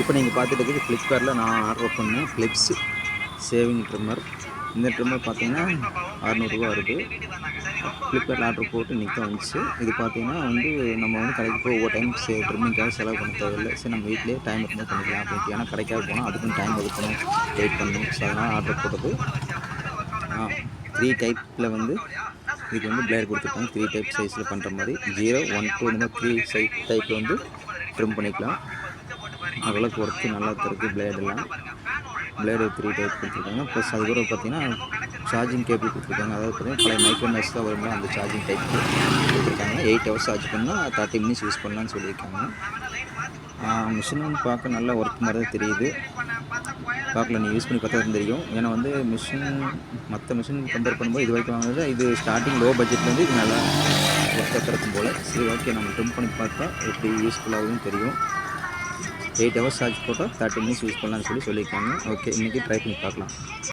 இப்போ நீங்கள் பார்த்துட்டு இருக்கிறது ஃப்ளிப்கார்ட்டில் நான் ஆர்டர் பண்ணேன். ஃப்ளிப்ஸ் சேவிங் ட்ரிம்மர் இந்த ட்ரிம்மர் பார்த்தீங்கன்னா அறநூறுரூவா இருக்குது ஃப்ளிப்கார்ட்டில் ஆர்டர் போட்டு நிற்க தான் வந்துச்சு. இது பார்த்தீங்கன்னா வந்து நம்ம வந்து கடைக்கு போய் ஒவ்வொரு டைம் சே ட்ரிம்மிங்காக செலவு பண்ண தேவையில்லை. சரி நம்ம வீட்டிலேயே டைம் இருந்தால் பண்ணிக்கலாம் அப்படின்ட்டு. ஏன்னா கடைக்காக போனால் அதுக்கும் டைம் ஒதுக்கணும் வெயிட் பண்ணணும். ஸோ அதனால் ஆர்டர் போட்டது. த்ரீ டைப்பில் வந்து இதுக்கு வந்து பிளேட் கொடுத்துருக்காங்க. த்ரீ டைப் சைஸில் பண்ணுற மாதிரி. ஜீரோ ஒன் டூ இந்த மாதிரி த்ரீ சைஸ் டைப்பில் வந்து ட்ரிம் பண்ணிக்கலாம். ஓரளவுக்கு ஒர்க்கு நல்லா இருக்குது பிளேடெல்லாம் பிளேடு த்ரீ டைப் கொடுத்துருக்காங்க. ப்ளஸ் அது கூட பார்த்தீங்கன்னா சார்ஜிங் கேபிள் கொடுத்துருக்காங்க. அதாவது பார்த்தீங்கன்னா பழைய மைக்ரோமேக்ஸ் தான் வரும்போது அந்த சார்ஜிங் டைப் கொடுத்துருக்காங்க. எயிட் ஹவர்ஸ் சார்ஜ் பண்ணால் தேர்ட்டி மினிட்ஸ் யூஸ் பண்ணலாம்னு சொல்லியிருக்காங்க. மிஷின் வந்து பார்க்க நல்லா ஒர்க் மாதிரி தான் தெரியுது. பார்க்கல நீ யூஸ் பண்ணி பார்த்தா தான் தெரியும். ஏன்னா வந்து மிஷின் மற்ற மிஷின் கம்பேர் பண்ணும்போது இது வரைக்கும் வாங்குறது இது ஸ்டார்டிங் லோ பட்ஜெட்லேருந்து இது நல்லா ஒர்க்காக இருக்கும் போல். சரி ஓகே நம்ம ட்ரிம் பண்ணி பார்த்தா எப்படி யூஸ்ஃபுல்லாகவும் தெரியும். எயிட் ஹவர்ஸ் சார்ஜ் போட்டால் தேர்ட்டி மினிட்ஸ் யூஸ் பண்ணலாம்னு சொல்லி சொல்லியிருக்காங்க. ஓகே இன்றைக்கி ட்ரை பண்ணி பார்க்கலாம்.